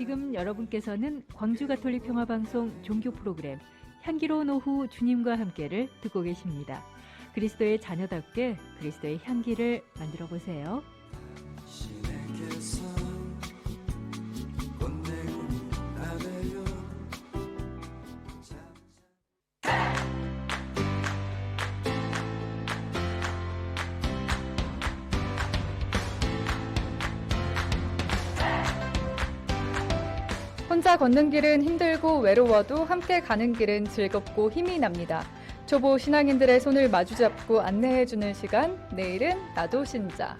지금 여러분께서는 광주 가톨릭 평화 방송 종교 프로그램 향기로운 오후 주님과 함께를 듣고 계십니다. 그리스도의 자녀답게 그리스도의 향기를 만들어 보세요. 걷는 길은 힘들고 외로워도 함께 가는 길은 즐겁고 힘이 납니다. 초보 신앙인들의 손을 마주잡고 안내해주는 시간, 내일은 나도 신자.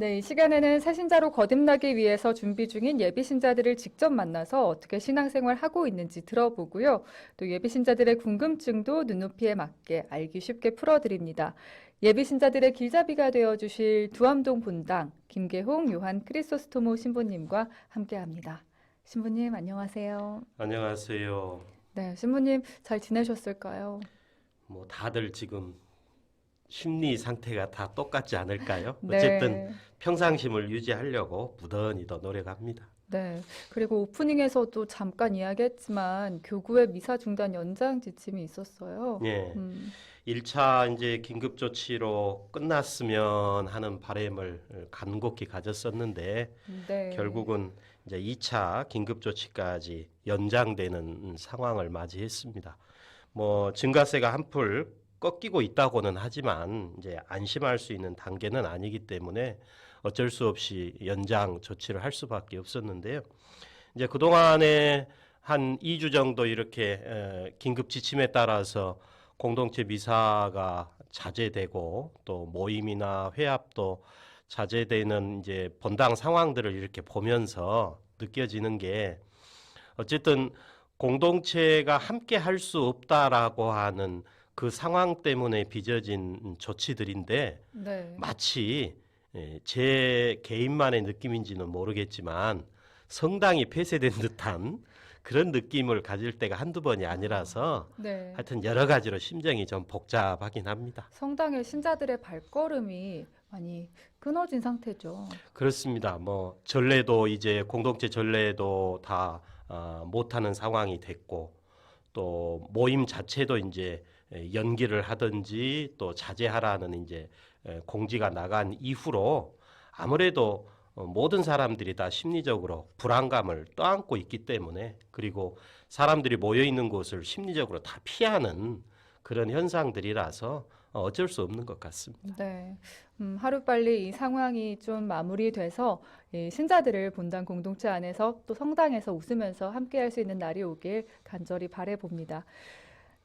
네, 이 시간에는 새신자로 거듭나기 위해서 준비 중인 예비신자들을 직접 만나서 어떻게 신앙생활 하고 있는지 들어보고요. 또 예비신자들의 궁금증도 눈높이에 맞게 알기 쉽게 풀어드립니다. 예비신자들의 길잡이가 되어주실 두암동 본당 김계홍 요한 크리소스토모 신부님과 함께합니다. 신부님 안녕하세요. 안녕하세요. 네, 신부님 잘 지내셨을까요? 뭐 다들 지금 심리 상태가 다 똑같지 않을까요? 네. 어쨌든 평상심을 유지하려고 무던히 더 노력합니다. 네. 그리고 오프닝에서도 잠깐 이야기했지만 교구의 미사 중단 연장 지침이 있었어요. 예. 음, 1차 이제 긴급 조치로 끝났으면 하는 바람을 간곡히 가졌었는데 네. 결국은 이제 2차 긴급 조치까지 연장되는 상황을 맞이했습니다. 뭐 증가세가 한풀 꺾이고 있다고는 하지만 이제 안심할 수 있는 단계는 아니기 때문에 어쩔 수 없이 연장 조치를 할 수밖에 없었는데요. 이제 그동안에 한 2주 정도 이렇게 에, 긴급 지침에 따라서 공동체 미사가 자제되고 또 모임이나 회합도 자제되는 이제 본당 상황들을 이렇게 보면서 느껴지는 게 어쨌든 공동체가 함께 할 수 없다라고 하는 그 상황 때문에 빚어진 조치들인데 네. 마치 예, 제 개인만의 느낌인지는 모르겠지만 성당이 폐쇄된 듯한 그런 느낌을 가질 때가 한두 번이 아니라서 네. 하여튼 여러 가지로 심정이 좀 복잡하긴 합니다. 성당의 신자들의 발걸음이 많이 끊어진 상태죠. 그렇습니다. 뭐 전례도 이제 공동체 전례도 다 어, 못하는 상황이 됐고 또 모임 자체도 이제 에, 연기를 하든지 또 자제하라는 이제 에, 공지가 나간 이후로 아무래도 어, 모든 사람들이 다 심리적으로 불안감을 떠안고 있기 때문에 그리고 사람들이 모여 있는 곳을 심리적으로 다 피하는 그런 현상들이라서 어, 어쩔 수 없는 것 같습니다. 네. 음, 하루빨리 이 상황이 좀 마무리돼서 이 신자들을 본당 공동체 안에서 또 성당에서 웃으면서 함께할 수 있는 날이 오길 간절히 바래봅니다.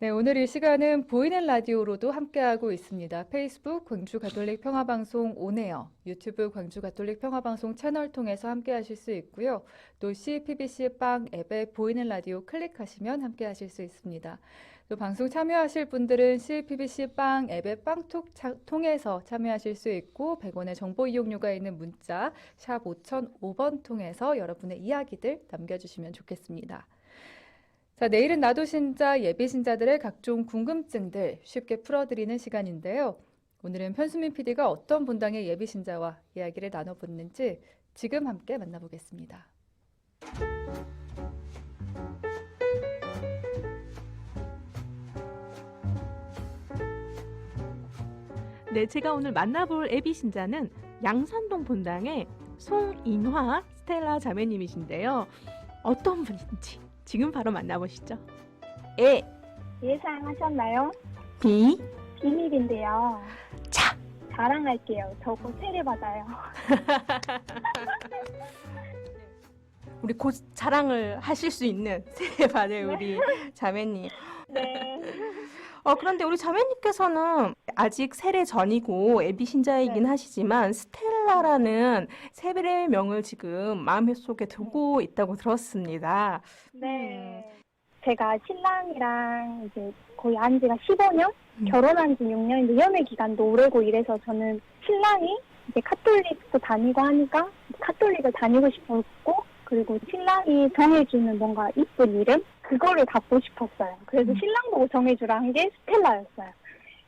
네, 오늘 이 시간은 보이는 라디오로도 함께하고 있습니다. 페이스북 광주 가톨릭 평화방송 온에어, 유튜브 광주 가톨릭 평화방송 채널 통해서 함께하실 수 있고요. 또 CPBC 빵 앱에 보이는 라디오 클릭하시면 함께하실 수 있습니다. 또 방송 참여하실 분들은 CPBC 빵 앱의 빵톡 차- 통해서 참여하실 수 있고 100원의 정보 이용료가 있는 문자 샵 5005번 통해서 여러분의 이야기들 남겨주시면 좋겠습니다. 자, 내일은 나도 신자 예비 신자들의 각종 궁금증들 쉽게 풀어드리는 시간인데요. 오늘은 편수민 PD가 어떤 본당의 예비 신자와 이야기를 나눠보는지 지금 함께 만나보겠습니다. 네, 제가 오늘 만나볼 애비 신자는 양산동 본당의 송인화 스텔라 자매님이신데요. 어떤 분인지 지금 바로 만나보시죠. 에, 예상하셨나요? 비, 비밀인데요. 자. 자랑할게요. 저곧 세례 받아요. 우리 곧 자랑을 하실 수 있는 세례 받을 우리 자매님. 네. 어, 그런데 우리 자매님께서는 아직 세례 전이고 애비 신자이긴 네. 하시지만 스텔라라는 세례 명을 지금 마음 속에 두고 있다고 들었습니다. 네. 제가 신랑이랑 이제 거의 한 지가 15년? 음. 결혼한 지 6년인데 연애 기간도 오래고 이래서 저는 신랑이 이제 카톨릭도 다니고 하니까 카톨릭을 다니고 싶었고 그리고 신랑이 정해주는 뭔가 이쁜 이름? 그거를 갖고 싶었어요. 그래서 음. 신랑 보고 정해주라 한 게 스텔라였어요.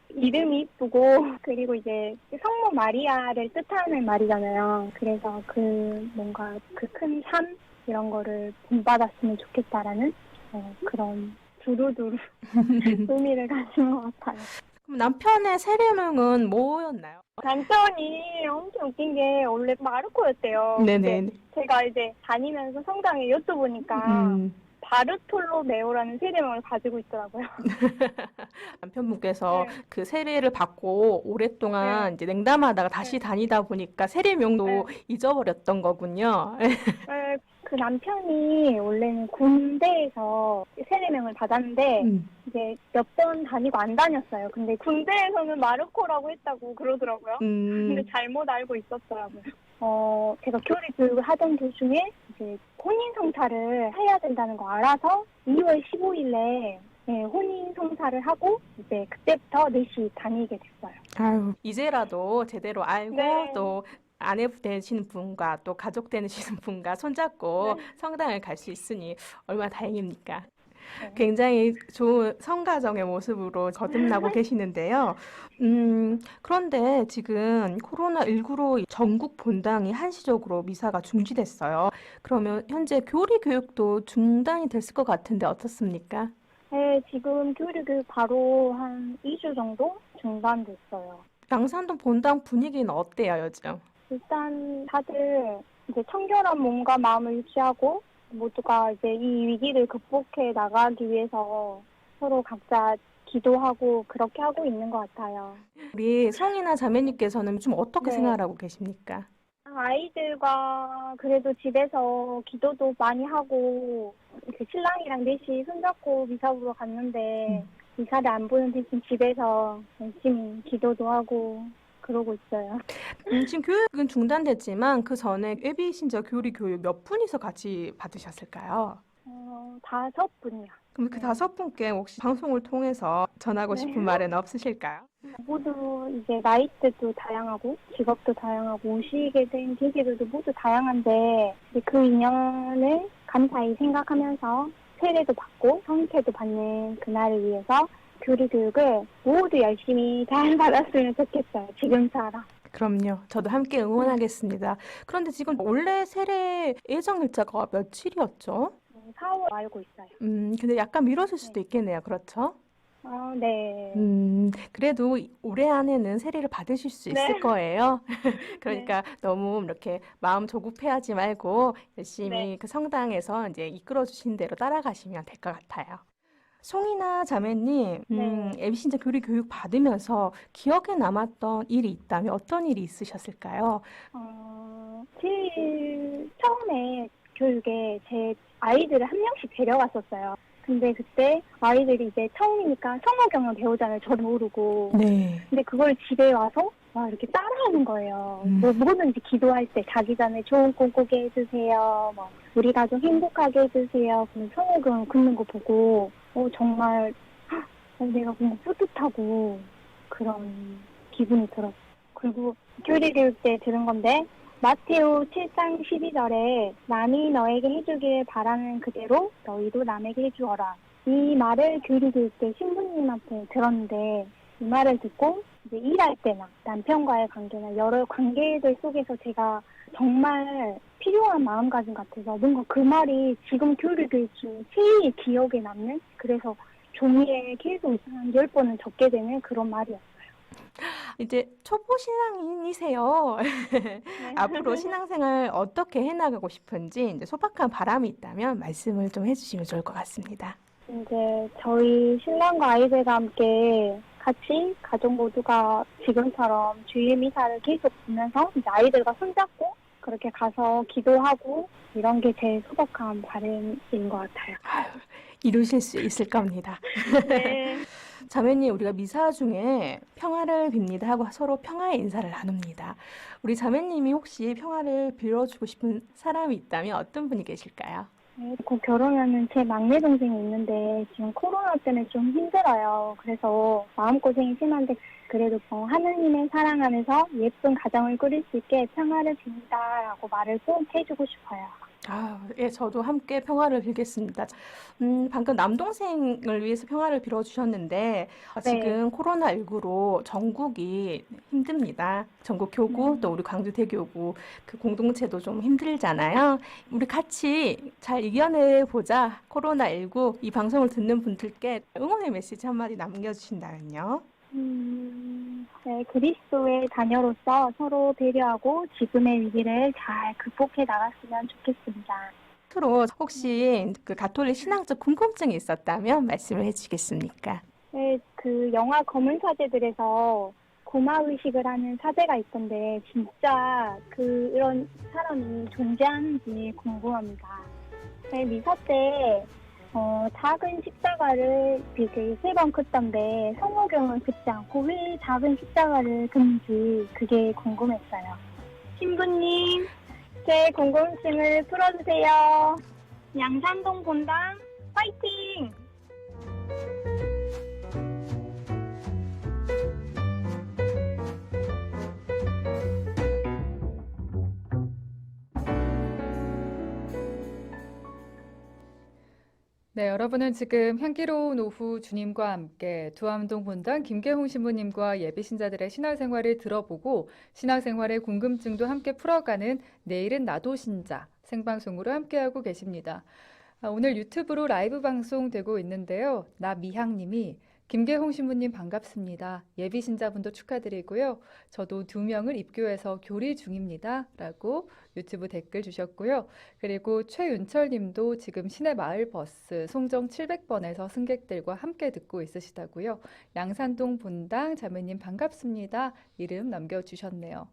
이름이 이쁘고 그리고 이제 성모 마리아를 뜻하는 말이잖아요. 그래서 그 뭔가 그 큰 삶 이런 거를 본받았으면 좋겠다라는 어, 그런 두루두루 의미를 가진 것 같아요. 그럼 남편의 세례명은 뭐였나요? 남편이 엄청 웃긴 게 원래 마르코였대요. 네네. 근데 제가 이제 다니면서 성당에 여쭤보니까 음, 바르톨로메오라는 세례명을 가지고 있더라고요. 남편분께서 네. 그 세례를 받고 오랫동안 이제 냉담하다가 다시 다니다 보니까 세례명도 네. 잊어버렸던 거군요. 네, 그 남편이 원래는 군대에서 세례명을 받았는데 음. 이제 몇 번 다니고 안 다녔어요. 근데 군대에서는 마르코라고 했다고 그러더라고요. 음. 근데 잘못 알고 있었더라고요. 어, 제가 교리 교육을 하던 도중에 이제 혼인 성사를 해야 된다는 거 알아서 2월 15일에 네, 혼인 성사를 하고 이제 그때부터 넷이 다니게 됐어요. 아유, 이제라도 제대로 알고 네. 또 아내 되시는 분과 또 가족 되시는 분과 손잡고 네. 성당을 갈 수 있으니 얼마나 다행입니까? 네. 굉장히 좋은 성가정의 모습으로 거듭나고 계시는데요. 음, 그런데 지금 코로나19로 전국 본당이 한시적으로 미사가 중지됐어요. 그러면 현재 교리 교육도 중단이 됐을 것 같은데 어떻습니까? 네, 지금 교리 교육 바로 한 2주 정도 중단됐어요. 양산동 본당 분위기는 어때요, 요즘? 일단 다들 이제 청결한 몸과 마음을 유지하고 모두가 이제 이 위기를 극복해 나가기 위해서 서로 각자 기도하고 그렇게 하고 있는 것 같아요. 우리 성이나 자매님께서는 좀 어떻게 네. 생활하고 계십니까? 아이들과 그래도 집에서 기도도 많이 하고 그 신랑이랑 넷이 손잡고 미사 보러 갔는데 미사를 안 보는 대신 집에서 열심히 기도도 하고 그러고 있어요. 음, 지금 교육은 중단됐지만 그 전에 예비 신자 교리 교육 몇 분이서 같이 받으셨을까요? 어, 다섯 분이요. 그럼 그 네. 다섯 분께 혹시 방송을 통해서 전하고 네. 싶은 말은 없으실까요? 모두 이제 나이대도 다양하고 직업도 다양하고 오시게 된 계기들도 모두 다양한데 이제 그 인연을 감사히 생각하면서 세례도 받고 성패도 받는 그날을 위해서 교리 교육을 모두 열심히 잘 받았으면 좋겠어요. 지금처럼. 그럼요. 저도 함께 응원하겠습니다. 그런데 지금 원래 세례 예정 일자가 며칠이었죠? 4월 알고 있어요. 음, 근데 약간 미뤄질 수도 있겠네요. 그렇죠? 어, 네. 음, 그래도 올해 안에는 세례를 받으실 수 있을 네. 거예요. 그러니까 너무 이렇게 마음 조급해하지 말고 열심히 네. 그 성당에서 이제 이끌어 주신 대로 따라가시면 될 것 같아요. 송이나 자매님, 음, 네. 애비신자 교리 교육 받으면서 기억에 남았던 일이 있다면 어떤 일이 있으셨을까요? 어, 제일 처음에 교육에 제 아이들을 한 명씩 데려갔었어요. 근데 그때 아이들이 이제 처음이니까 성화경을 배우잖아요. 저도 모르고. 네. 근데 그걸 집에 와서 막 이렇게 따라하는 거예요. 음. 뭐 뭐든지 기도할 때 자기 전에 좋은 꿈 꾸게 해주세요. 뭐 우리 가족 행복하게 해주세요. 그럼 성호경 긋는 거 보고 어 정말 헉, 어, 내가 뭔가 뿌듯하고 그런 기분이 들었어요. 그리고 교리 교육 때 들은 건데 마테오 7장 12절에 남이 너에게 해주길 바라는 그대로 너희도 남에게 해주어라. 이 말을 교리 교육 때 신부님한테 들었는데 이 말을 듣고 이제 일할 때나 남편과의 관계나 여러 관계들 속에서 제가 정말 필요한 마음가짐 같아서 뭔가 그 말이 지금 교리 교육 중 제일 기억에 남는 그래서 종이에 계속 한열 번은 적게 되는 그런 말이었어요. 이제 초보 신앙인이세요. 네. 앞으로 신앙생활 어떻게 해나가고 싶은지 이제 소박한 바람이 있다면 말씀을 좀 해주시면 좋을 것 같습니다. 이제 저희 신랑과 아이들과 함께 같이 가족 모두가 지금처럼 주일 미사를 계속 보면서 이제 아이들과 손잡고 그렇게 가서 기도하고 이런 게 제일 소박한 바람인 것 같아요. 이루실 수 있을 겁니다. 네. 자매님, 우리가 미사 중에 평화를 빕니다 하고 서로 평화의 인사를 나눕니다. 우리 자매님이 혹시 평화를 빌어주고 싶은 사람이 있다면 어떤 분이 계실까요? 네, 곧 결혼하는 제 막내 동생이 있는데 지금 코로나 때문에 좀 힘들어요. 그래서 마음고생이 심한데 그래도 뭐 하느님의 사랑 안에서 예쁜 가정을 꾸릴 수 있게 평화를 빕니다라고 말을 꼭 해주고 싶어요. 아, 예, 저도 함께 평화를 빌겠습니다. 음, 방금 남동생을 위해서 평화를 빌어주셨는데, 아, 네. 지금 코로나19로 전국이 힘듭니다. 전국 교구, 또 우리 광주대교구, 그 공동체도 좀 힘들잖아요. 우리 같이 잘 이겨내보자. 코로나19 이 방송을 듣는 분들께 응원의 메시지 한마디 남겨주신다면요. 음, 네, 그리스도의 자녀로서 서로 배려하고 지금의 위기를 잘 극복해 나갔으면 좋겠습니다. 끝으로 혹시 그 가톨릭 신앙적 궁금증이 있었다면 말씀을 해주시겠습니까? 네, 그 영화 검은 사제들에서 고마 의식을 하는 사제가 있던데 진짜 그런 사람이 존재하는지 궁금합니다. 네, 미사 때 어, 작은 십자가를 세번 긋던데 성모경은 긋지 않고 왜 작은 십자가를 긋는지 그게 궁금했어요. 신부님, 제 궁금증을 풀어주세요. 양산동 본당 파이팅! 네, 여러분은 지금 향기로운 오후 주님과 함께 두암동 본당 김계홍 신부님과 예비 신자들의 신앙생활을 들어보고 신앙생활의 궁금증도 함께 풀어가는 내일은 나도 신자 생방송으로 함께하고 계십니다. 아, 오늘 유튜브로 라이브 방송되고 있는데요. 나 미향님이 김계홍 신부님 반갑습니다. 예비 신자분도 축하드리고요. 저도 두 명을 입교해서 교리 중입니다. 라고 유튜브 댓글 주셨고요. 그리고 최윤철 님도 지금 시내 마을 버스 송정 700번에서 승객들과 함께 듣고 있으시다고요. 양산동 본당 자매님 반갑습니다. 이름 남겨주셨네요.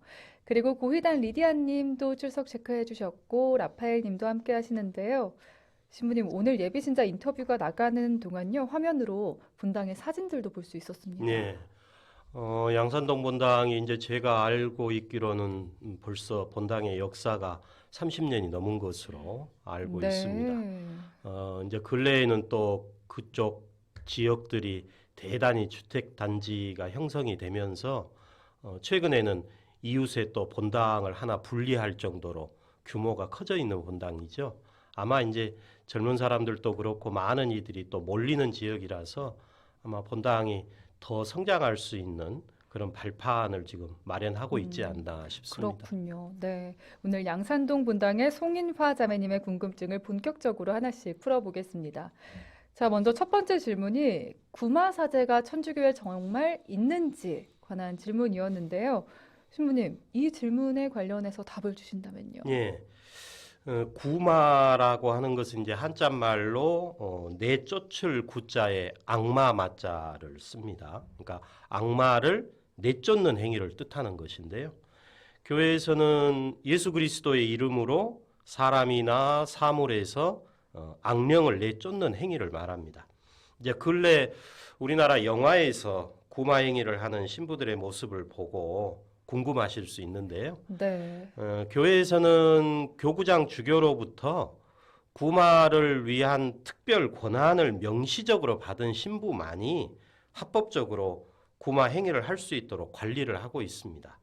그리고 고희단 리디아 님도 출석 체크해 주셨고 라파엘 님도 함께 하시는데요. 신부님 오늘 예비신자 인터뷰가 나가는 동안요 화면으로 본당의 사진들도 볼 수 있었습니다. 네. 어, 양산동 본당이 이제 제가 알고 있기로는 음, 벌써 본당의 역사가 30년이 넘은 것으로 알고 네. 있습니다. 어, 이제 근래에는 또 그쪽 지역들이 대단히 주택 단지가 형성이 되면서 어, 최근에는 이웃에 또 본당을 하나 분리할 정도로 규모가 커져 있는 본당이죠. 아마 이제 젊은 사람들도 그렇고 많은 이들이 또 몰리는 지역이라서 아마 본당이 더 성장할 수 있는 그런 발판을 지금 마련하고 있지 음, 않나 싶습니다. 그렇군요. 네. 오늘 양산동 본당의 송인화 자매님의 궁금증을 본격적으로 하나씩 풀어보겠습니다. 자, 먼저 첫 번째 질문이 구마사제가 천주교에 정말 있는지 관한 질문이었는데요. 신부님, 이 질문에 관련해서 답을 주신다면요. 예. 어, 구마라고 하는 것은 이제 한자 말로 어, 내쫓을 구자에 악마 마자를 씁니다. 그러니까 악마를 내쫓는 행위를 뜻하는 것인데요. 교회에서는 예수 그리스도의 이름으로 사람이나 사물에서 어, 악령을 내쫓는 행위를 말합니다. 이제 근래 우리나라 영화에서 구마 행위를 하는 신부들의 모습을 보고 궁금하실 수 있는데요. 네. 어, 교회에서는 교구장 주교로부터 구마를 위한 특별 권한을 명시적으로 받은 신부만이 합법적으로 구마 행위를 할 수 있도록 관리를 하고 있습니다.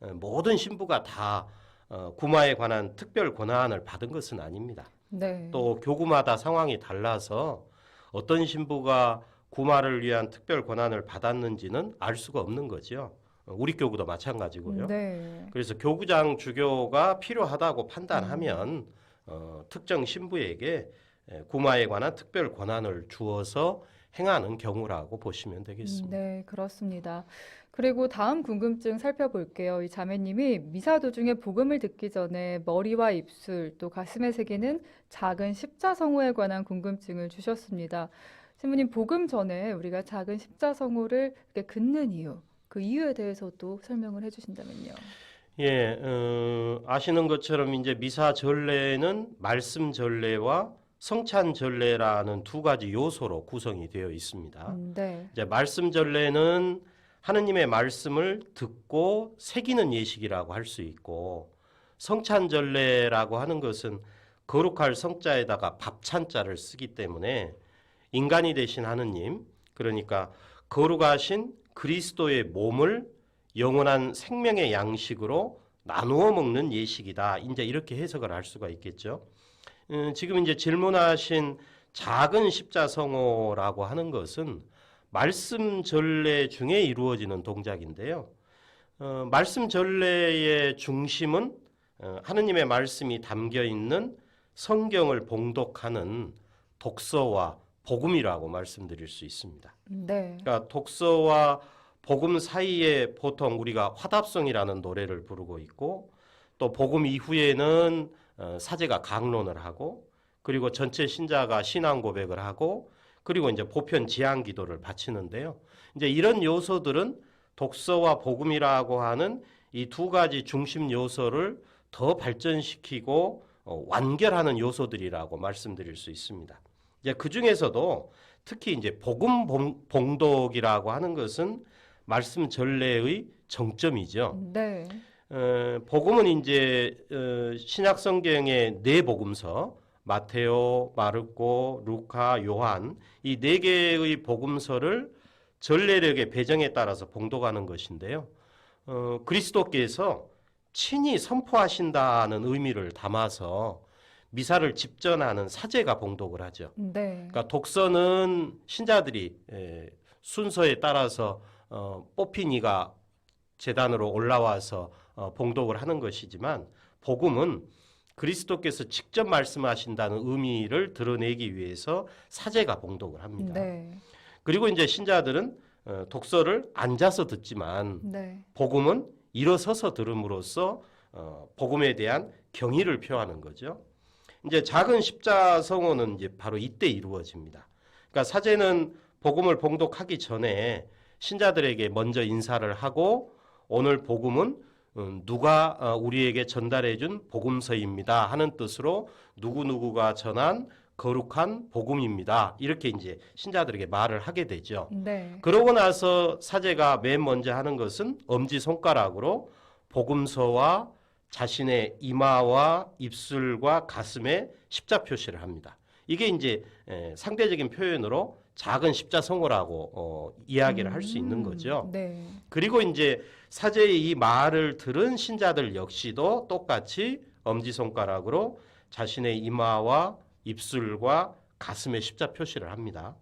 어, 모든 신부가 다 어, 구마에 관한 특별 권한을 받은 것은 아닙니다. 네. 또 교구마다 상황이 달라서 어떤 신부가 구마를 위한 특별 권한을 받았는지는 알 수가 없는. 어, 우리 교구도 마찬가지고요. 네. 그래서 교구장 주교가 필요하다고 판단하면 어, 특정 신부에게 에, 구마에 관한 특별 권한을 주어서 행하는 경우라고 보시면 되겠습니다. 네, 그렇습니다. 그리고 다음 궁금증 살펴볼게요. 이 자매님이 미사 도중에 복음을 듣기 전에 머리와 입술 또 가슴에 새기는 작은 십자성호에 관한 궁금증을 주셨습니다. 신부님, 복음 전에 우리가 작은 십자성호를 이렇게 긋는 이유, 그 이유에 대해서도 설명을 해주신다면요. 예, 어, 아시는 것처럼 이제 미사 전례는 말씀 전례와 성찬 전례라는 두 가지 요소로 구성이 되어 있습니다. 음, 네. 이제 말씀 전례는 하느님의 말씀을 듣고 새기는 예식이라고 할 수 있고 성찬 전례라고 하는 것은 거룩할 성자에다가 밥찬자를 쓰기 때문에 인간이 되신 하느님 그러니까 거룩하신 그리스도의 몸을 영원한 생명의 양식으로 나누어 먹는 예식이다. 이제 이렇게 해석을 할 수가 있겠죠. 음, 지금 이제 질문하신 작은 십자성호라고 하는 것은 말씀 전례 중에 이루어지는 동작인데요. 어, 말씀 전례의 중심은 어, 하느님의 말씀이 담겨 있는 성경을 봉독하는 독서와 복음이라고 말씀드릴 수 있습니다. 네. 그러니까 독서와 복음 사이에 보통 우리가 화답성이라는 노래를 부르고 있고 또 복음 이후에는 어, 사제가 강론을 하고 그리고 전체 신자가 신앙 고백을 하고 그리고 이제 보편 지향 기도를 바치는데요. 이제 이런 요소들은 독서와 복음이라고 하는 이 두 가지 중심 요소를 더 발전시키고 어, 완결하는 요소들이라고 말씀드릴 수 있습니다. 이제 그 중에서도 특히 이제 복음 봉- 봉독이라고 하는 것은 말씀 전례의 정점이죠. 네. 어, 복음은 이제 어, 신약 성경의 네 복음서 마테오, 마르코, 루카, 요한 이 네 개의 복음서를 전례력의 배정에 따라서 봉독하는 것인데요. 어, 그리스도께서 친히 선포하신다는 의미를 담아서 미사를 집전하는 사제가 봉독을 하죠. 네. 그러니까 독서는 신자들이 에, 순서에 따라서 어, 뽑힌 이가 재단으로 올라와서 어, 봉독을 하는 것이지만 복음은 그리스도께서 직접 말씀하신다는 의미를 드러내기 위해서 사제가 봉독을 합니다. 네. 그리고 이제 신자들은 어, 독서를 앉아서 듣지만 네. 복음은 일어서서 들음으로써 어, 복음에 대한 경의를 표하는 거죠. 이제 작은 십자 성호는 이제 바로 이때 이루어집니다. 그러니까 사제는 복음을 봉독하기 전에 신자들에게 먼저 인사를 하고 오늘 복음은 음, 누가 어, 우리에게 전달해준 복음서입니다 하는 뜻으로 누구 누구가 전한 거룩한 복음입니다. 이렇게 이제 신자들에게 말을 하게 되죠. 네. 그러고 나서 사제가 맨 먼저 하는 것은 엄지 손가락으로 복음서와 자신의 이마와 입술과 가슴에 십자 표시를 합니다. 이게 이제 에, 상대적인 표현으로 작은 십자성호라고 어, 이야기를 할수 있는 음, 거죠. 네. 그리고 이제 사제의 이 말을 들은 신자들 역시도 똑같이 엄지 손가락으로 자신의 이마와 입술과 가슴에 십자 표시를 합니다.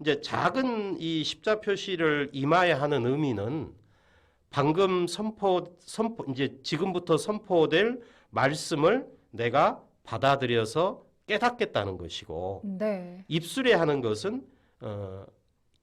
이제 작은 이 십자 표시를 이마에 하는 의미는 방금 선포 선포 이제 지금부터 선포될 말씀을 내가 받아들여서 깨닫겠다는 것이고 네. 입술에 하는 것은 어,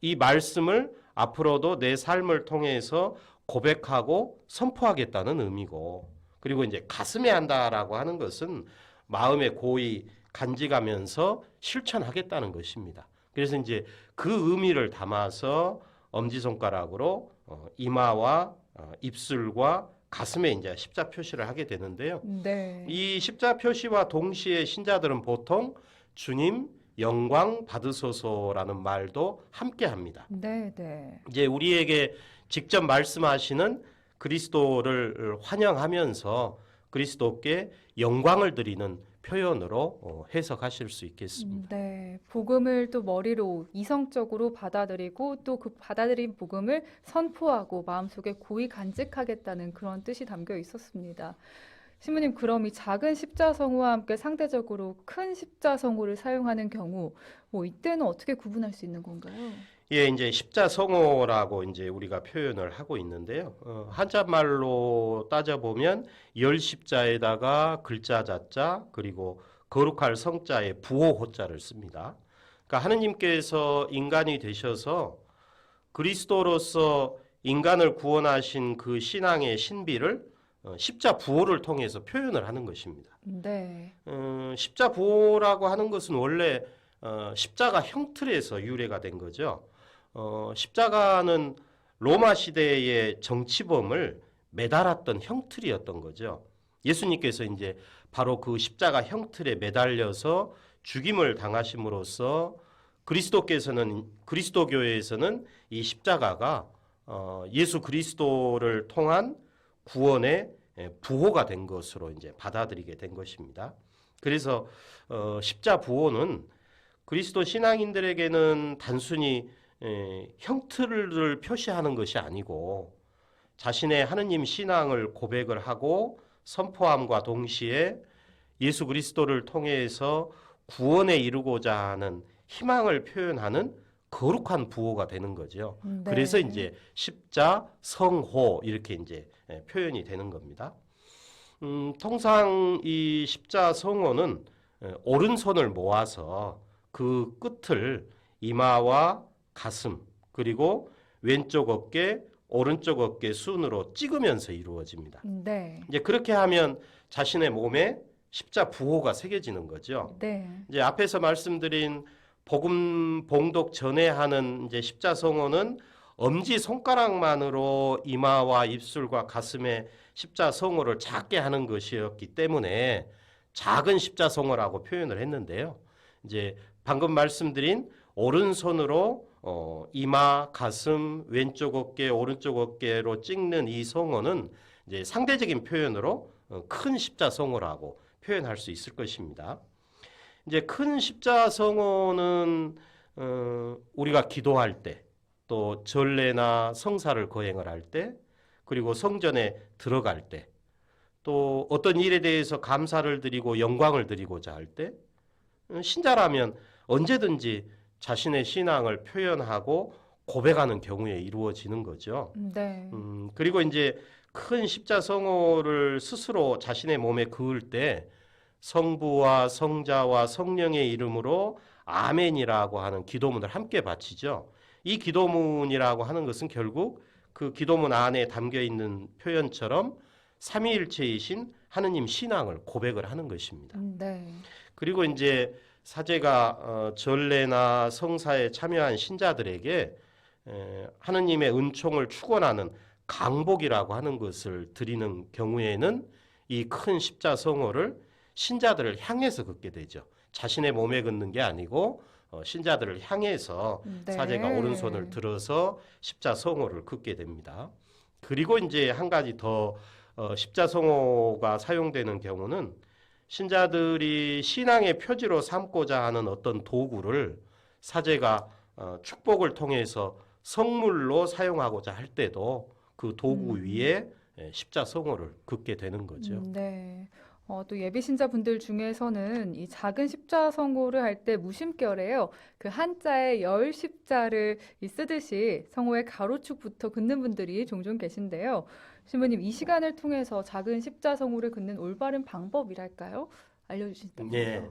이 말씀을 앞으로도 내 삶을 통해서 고백하고 선포하겠다는 의미고 그리고 이제 가슴에 한다라고 하는 것은 마음에 고이 간직하면서 실천하겠다는 것입니다. 그래서 이제 그 의미를 담아서 엄지 손가락으로 어, 이마와 어, 입술과 가슴에 이제 십자 표시를 하게 되는데요. 네. 이 십자 표시와 동시에 신자들은 보통 주님 영광 받으소서라는 말도 함께 합니다. 네, 네. 이제 우리에게 직접 말씀하시는 그리스도를 환영하면서 그리스도께 영광을 드리는 표현으로 어, 해석하실 수 있겠습니다. 네, 복음을 또 머리로 이성적으로 받아들이고 또 그 받아들인 복음을 선포하고 마음속에 고이 간직하겠다는 그런 뜻이 담겨 있었습니다. 신부님, 그럼 이 작은 십자성호와 함께 상대적으로 큰 십자성호를 사용하는 경우, 뭐 이때는 어떻게 구분할 수 있는 건가요? 예, 이제 십자성호라고 이제 우리가 표현을 하고 있는데요. 어, 한자말로 따져보면 열 십자에다가 글자 자자 그리고 거룩할 성자에 부호 호자를 씁니다. 그러니까 하느님께서 인간이 되셔서 그리스도로서 인간을 구원하신 그 신앙의 신비를 어, 십자 부호를 통해서 표현을 하는 것입니다. 네, 어, 십자 부호라고 하는 것은 원래 어, 십자가 형틀에서 유래가 된 거죠. 어, 십자가는 로마 시대의 정치범을 매달았던 형틀이었던 거죠. 예수님께서 이제 바로 그 십자가 형틀에 매달려서 죽임을 당하심으로써 그리스도께서는 그리스도교회에서는 이 십자가가 어, 예수 그리스도를 통한 구원의 예, 부호가 된 것으로 이제 받아들이게 된 것입니다. 그래서 어, 십자 부호는 그리스도 신앙인들에게는 단순히 에, 형틀을 표시하는 것이 아니고 자신의 하느님 신앙을 고백을 하고 선포함과 동시에 예수 그리스도를 통해서 구원에 이르고자 하는 희망을 표현하는 거룩한 부호가 되는 거죠. 네. 그래서 이제 십자, 성호 이렇게 이제 예, 표현이 되는 겁니다. 음, 통상 이 십자 성호는 예, 오른손을 모아서 그 끝을 이마와 가슴 그리고 왼쪽 어깨, 오른쪽 어깨 순으로 찍으면서 이루어집니다. 네. 이제 그렇게 하면 자신의 몸에 십자 부호가 새겨지는 거죠. 네. 이제 앞에서 말씀드린 복음 봉독 전에 하는 이제 십자 성호는 엄지 손가락만으로 이마와 입술과 가슴에 십자 성호를 작게 하는 것이었기 때문에 작은 십자 성호라고 표현을 했는데요. 이제 방금 말씀드린 오른손으로 어, 이마, 가슴, 왼쪽 어깨, 오른쪽 어깨로 찍는 이 성호는 이제 상대적인 표현으로 어, 큰 십자 성호라고 표현할 수 있을 것입니다. 이제 큰 십자 성호는 어, 우리가 기도할 때, 또 전례나 성사를 거행을 할 때, 그리고 성전에 들어갈 때, 또 어떤 일에 대해서 감사를 드리고 영광을 드리고자 할 때, 어, 신자라면 언제든지 자신의 신앙을 표현하고 고백하는 경우에 이루어지는 거죠. 네. 음, 그리고 이제 큰 십자 성호를 스스로 자신의 몸에 그을 때 성부와 성자와 성령의 이름으로 아멘이라고 하는 기도문을 함께 바치죠. 이 기도문이라고 하는 것은 결국 그 기도문 안에 담겨 있는 표현처럼 삼위일체이신 하느님 신앙을 고백을 하는 것입니다. 네. 그리고 이제 사제가 어, 전례나 성사에 참여한 신자들에게 에, 하느님의 은총을 축원하는 강복이라고 하는 것을 드리는 경우에는 이 큰 십자 성호를 신자들을 향해서 긋게 되죠. 자신의 몸에 긋는 게 아니고 어, 신자들을 향해서 네. 사제가 오른손을 들어서 십자 성호를 긋게 됩니다. 그리고 이제 한 가지 더 어, 십자 성호가 사용되는 경우는 신자들이 신앙의 표지로 삼고자 하는 어떤 도구를 사제가 어, 축복을 통해서 성물로 사용하고자 할 때도 그 도구 음. 위에 예, 십자 성호를 긋게 되는 거죠. 음, 네. 어, 또 예비 신자분들 중에서는 이 작은 십자 성호를 할 때 무심결에요. 그 한자에 열 십자를 이 쓰듯이 성호의 가로축부터 긋는 분들이 종종 계신데요. 신부님, 이 시간을 통해서 작은 십자 성호를 긋는 올바른 방법이랄까요? 알려주신다면요. 네.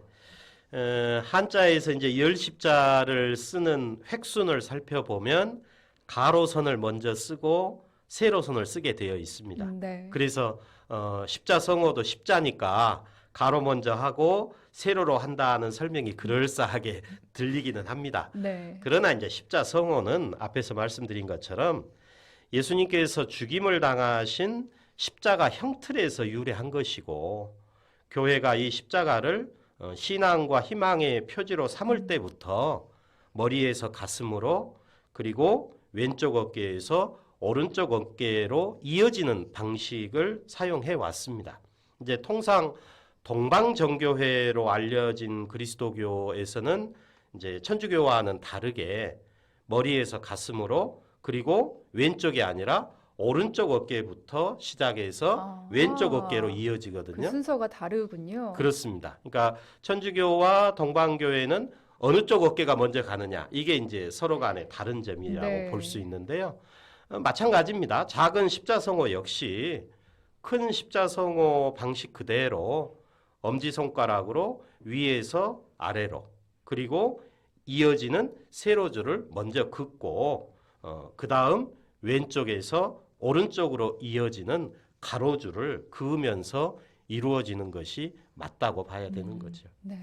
에, 한자에서 이제 열 십자를 쓰는 획순을 살펴보면 가로선을 먼저 쓰고 세로선을 쓰게 되어 있습니다. 음, 네. 그래서 어, 십자 성어도 십자니까 가로 먼저 하고 세로로 한다는 설명이 그럴싸하게 들리기는 합니다. 네. 그러나 이제 십자 성어는 앞에서 말씀드린 것처럼 예수님께서 죽임을 당하신 십자가 형틀에서 유래한 것이고 교회가 이 십자가를 어, 신앙과 희망의 표지로 삼을 때부터 머리에서 가슴으로 그리고 왼쪽 어깨에서 오른쪽 어깨로 이어지는 방식을 사용해 왔습니다. 이제 통상 동방정교회로 알려진 그리스도교에서는 이제 천주교와는 다르게 머리에서 가슴으로 그리고 왼쪽이 아니라 오른쪽 어깨부터 시작해서 아. 왼쪽 어깨로 그 이어지거든요. 순서가 다르군요. 그렇습니다. 그러니까 천주교와 동방교회는 어느 쪽 어깨가 먼저 가느냐 이게 이제 서로 간의 다른 점이라고 네. 볼수 있는데요. 어, 마찬가지입니다. 작은 십자성호 역시 큰 십자성호 방식 그대로 엄지 손가락으로 위에서 아래로 그리고 이어지는 세로 줄을 먼저 긋고 어, 그 다음 왼쪽에서 오른쪽으로 이어지는 가로줄을 그으면서 이루어지는 것이 맞다고 봐야 되는 음. 거죠. 네.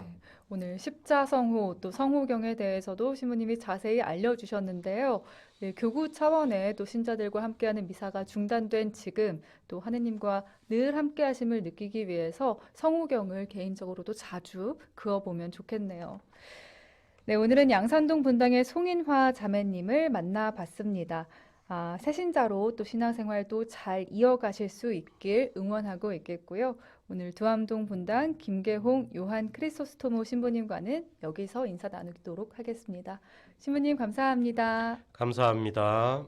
오늘 십자성호 또 성호경에 대해서도 신부님이 자세히 알려주셨는데요. 네, 교구 차원의 또 신자들과 함께하는 미사가 중단된 지금 또 하느님과 늘 함께하심을 느끼기 위해서 성호경을 개인적으로도 자주 그어보면 좋겠네요. 네, 오늘은 양산동 분당의 송인화 자매님을 만나봤습니다. 아, 새신자로 또 신앙생활도 잘 이어가실 수 있길 응원하고 있겠고요. 오늘 두암동 분당 김계홍 요한 크리소스토모 신부님과는 여기서 인사 나누도록 하겠습니다. 신부님 감사합니다. 감사합니다.